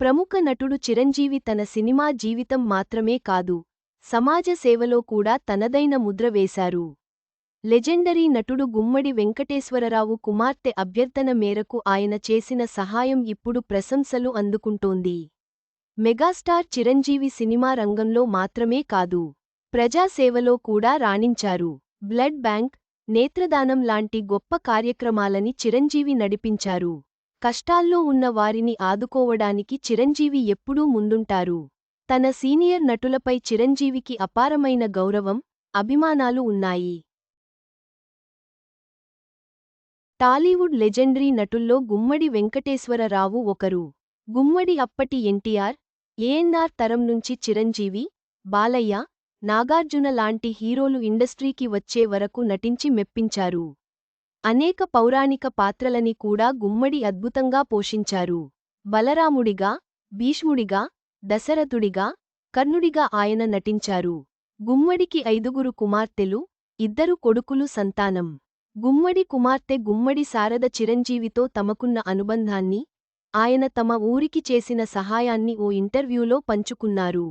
ప్రముఖ నటుడు చిరంజీవి తన సినిమా జీవితం మాత్రమే కాదు సమాజ సేవలో కూడా తనదైన ముద్ర వేశారు. లెజెండరీ నటుడు గుమ్మడి వెంకటేశ్వరరావు కుమార్తె అభ్యర్థన మేరకు ఆయన చేసిన సహాయం ఇప్పుడు ప్రశంసలు అందుకుంటోంది. మెగాస్టార్ చిరంజీవి సినిమా రంగంలో మాత్రమే కాదు ప్రజాసేవలో కూడా రాణించారు. బ్లడ్ బ్యాంక్ నేత్రదానం లాంటి గొప్ప కార్యక్రమాలని చిరంజీవి నడిపించారు. కష్టాల్లో ఉన్న వారిని ఆదుకోవడానికి చిరంజీవి ఎప్పుడూ ముందుంటారు. తన సీనియర్ నటులపై చిరంజీవికి అపారమైన గౌరవం అభిమానాలు ఉన్నాయి. టాలీవుడ్ లెజెండరీ నటుల్లో గుమ్మడి వెంకటేశ్వరరావు ఒకరు. గుమ్మడి అప్పటి ఎన్టీఆర్ ఏఎన్ఆర్ తరం నుంచి చిరంజీవి బాలయ్య నాగార్జున లాంటి హీరోలు ఇండస్ట్రీకి వచ్చే వరకు నటించి మెప్పించారు. అనేక పౌరాణిక పాత్రలని కూడా గుమ్మడి అద్భుతంగా పోషించారు. బలరాముడిగా భీష్ముడిగా దశరథుడిగా కర్ణుడిగా ఆయన నటించారు. గుమ్మడికి ఐదుగురు కుమార్తెలు ఇద్దరు కొడుకులు సంతానం. గుమ్మడి కుమార్తె గుమ్మడి శారద చిరంజీవితో తమకున్న అనుబంధాన్ని ఆయన తమ ఊరికి చేసిన సహాయాన్ని ఓ ఇంటర్వ్యూలో పంచుకున్నారు.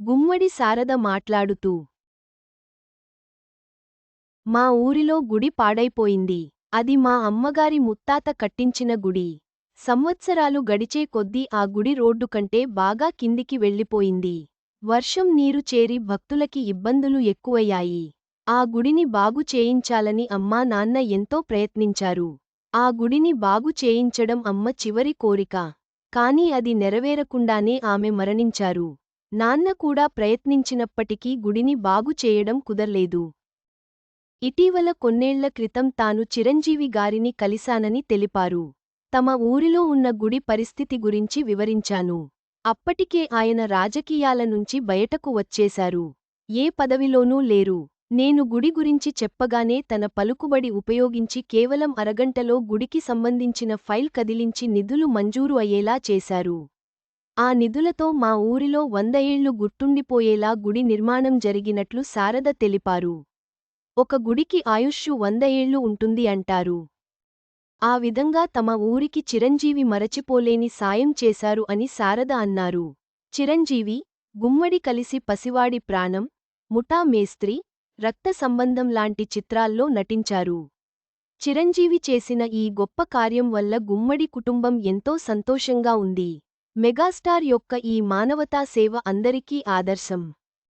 గుమ్మడి శారద మాట్లాడుతూ మా ఊరిలో గుడి పాడైపోయింది. అది మా అమ్మగారి ముత్తాత కట్టించిన గుడి. సంవత్సరాలు గడిచే కొద్దీ ఆ గుడి రోడ్డు కంటే బాగా కిందికి వెళ్ళిపోయింది. వర్షం నీరు చేరి భక్తులకి ఇబ్బందులు ఎక్కువయ్యాయి. ఆ గుడిని బాగు చేయించాలని అమ్మా నాన్న ఎంతో ప్రయత్నించారు. ఆ గుడిని బాగు చేయించడం అమ్మ చివరి కోరిక. కాని అది నెరవేరకుండానే ఆమె మరణించారు. నాన్న కూడా ప్రయత్నించినప్పటికీ గుడిని బాగు చేయడం కుదర్లేదు. ఇటీవల కొన్నేళ్ళ క్రితం తాను చిరంజీవి గారిని కలిశానని తెలిపారు. తమ ఊరిలో ఉన్న గుడి పరిస్థితి గురించి వివరించాను. అప్పటికే ఆయన రాజకీయాల నుంచి బయటకు వచ్చేశారు. ఏ పదవిలోనూ లేరు. నేను గుడి గురించి చెప్పగానే తన పలుకుబడి ఉపయోగించి కేవలం అరగంటలో గుడికి సంబంధించిన ఫైల్ కదిలించి నిధులు మంజూరు అయ్యేలా చేశారు. ఆ నిధులతో మా ఊరిలో వంద ఏళ్ళు గుర్తుండిపోయేలా గుడి నిర్మాణం జరిగినట్లు శారద తెలిపారు. ఒక గుడికి ఆయుష్షు వంద ఏళ్ళు ఉంటుంది అంటారు. ఆ విధంగా తమ ఊరికి చిరంజీవి మరచిపోలేని సాయం చేశారు అని శారద అన్నారు. చిరంజీవి గుమ్మడి కలిసి పసివాడి ప్రాణం ముఠా మేస్త్రి రక్త సంబంధం లాంటి చిత్రాల్లో నటించారు. చిరంజీవి చేసిన ఈ గొప్ప కార్యం వల్ల గుమ్మడి కుటుంబం ఎంతో సంతోషంగా ఉంది. మెగాస్టార్ యొక్క ఈ మానవతా సేవ అందరికీ ఆదర్శం.